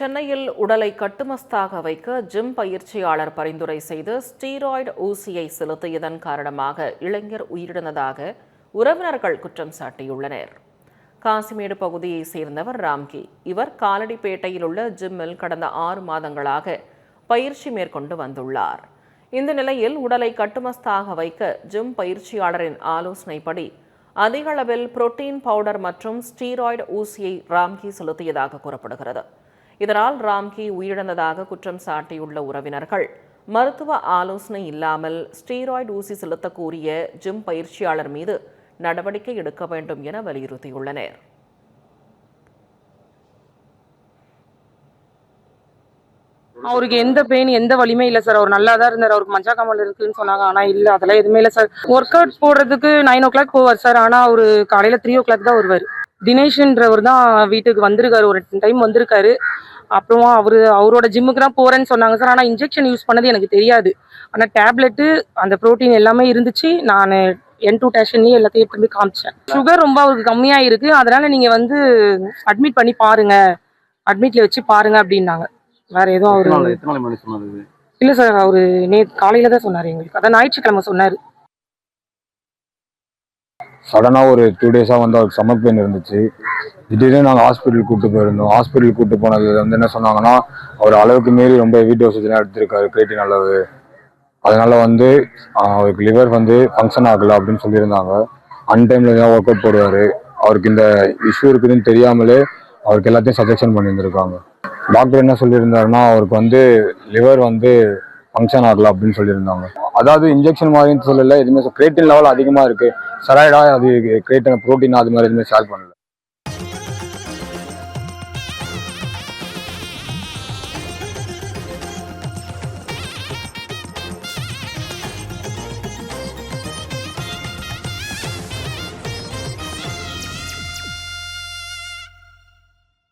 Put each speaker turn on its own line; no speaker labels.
சென்னையில் உடலை கட்டுமஸ்தாக வைக்க ஜிம் பயிற்சியாளர் பரிந்துரை செய்து ஸ்டீராய்டு ஊசியை செலுத்தியதன் காரணமாக இளைஞர் உயிரிழந்ததாக உறவினர்கள் குற்றம் சாட்டியுள்ளனர். காசிமேடு பகுதியைச் சேர்ந்தவர் ராம்கி. இவர் காலடிப்பேட்டையில் உள்ள ஜிம்மில் கடந்த ஆறு மாதங்களாக பயிற்சி மேற்கொண்டு வந்துள்ளார். இந்த நிலையில் உடலை கட்டுமஸ்தாக வைக்க ஜிம் பயிற்சியாளரின் ஆலோசனைப்படி அதிகளவில் புரோட்டீன் பவுடர் மற்றும் ஸ்டீராய்டு ஊசியை ராம்கி செலுத்தியதாக கூறப்படுகிறது. இதனால் ராம்கி உயிரிழந்ததாக குற்றம் சாட்டியுள்ள உறவினர்கள். மருத்துவ ஆலோசனை இல்லாமல் ஸ்டீராய்டு ஊசி செலுத்த கூறிய ஜிம் பயிற்சியாளர் மீது நடவடிக்கை எடுக்க வேண்டும் என வலியுறுத்தியுள்ளனர்.
அவருக்கு எந்த பெயின் எந்த வலியுமே இல்லை சார். அவர் நல்லா தான் இருந்தார். அவருக்கு மஞ்சா கமல் இருக்குன்னு சொன்னாங்க. ஆனா இல்ல அதெல்லாம் எதுவுமே இல்லை சார். ஒர்க் அவுட் போடுறதுக்கு நைன் ஓ கிளாக் போவார் சார். ஆனா அவரு காலையில த்ரீ ஓ கிளாக் தான் வருவார். தினேஷ்ன்றவர் தான் வீட்டுக்கு வந்திருக்காரு. ஒரு டைம் வந்திருக்காரு. அப்புறம் அவரு அவரோட ஜிம்முக்கு தான் போறேன்னு சொன்னாங்க சார் ஆனா இன்ஜெக்ஷன் யூஸ் பண்ணது எனக்கு தெரியாது. ஆனா டேப்லெட்டு அந்த புரோட்டீன் எல்லாமே இருந்துச்சு. நான் என் டூ டேஷன்லேயே எல்லாத்தையும் போய் காமிச்சேன். சுகர் ரொம்ப அவருக்கு கம்மியா இருக்கு அதனால நீங்க வந்து அட்மிட் பண்ணி பாருங்க. அட்மிட்ல வச்சு பாருங்க அப்படின்னாங்க. வேற எதுவும் அவரு இல்ல சார் அவரு நேத்து காலையில தான் சொன்னாரு எங்களுக்கு. அதான் ஞாயிற்றுக்கிழமை சொன்னாரு.
சடனாக ஒரு டூ டேஸாக வந்து அவருக்கு சமர் பெயின் இருந்துச்சு. திடீர்னு நாங்கள் ஹாஸ்பிட்டல் கூப்பிட்டு போயிருந்தோம். ஹாஸ்பிட்டல் கூப்பிட்டு போனது வந்து என்ன சொன்னாங்கன்னா அவர் அளவுக்கு மீறி ரொம்ப ஹெவி டோசேஜ்லாம் எடுத்திருக்காரு கிரேட்டின் அளவு. அதனால வந்து அவருக்கு லிவர் வந்து ஃபங்க்ஷன் ஆகலை அப்படின்னு சொல்லியிருந்தாங்க. அன்டைமில் தான் ஒர்க் அவுட் போடுவார். அவருக்கு இந்த இஷ்யூ இருக்குதுன்னு தெரியாமலே அவருக்கு எல்லாத்தையும் சஜெக்ஷன் பண்ணியிருந்திருக்காங்க. டாக்டர் என்ன சொல்லியிருந்தாருன்னா அவருக்கு வந்து லிவர் வந்து ஃபங்க்ஷன் ஆகல அப்படின்னு சொல்லியிருந்தாங்க. அதாவது இன்ஜெக்ஷன் மாதிரின்னு சொல்லல எதுவுமே கிரேட்டின் லெவல் அதிகமாக இருக்குது ஸ்டெராய்டா அது கிரேட்டின் ப்ரோட்டீன் அது மாதிரி எதுவுமே ஷேர் பண்ணல.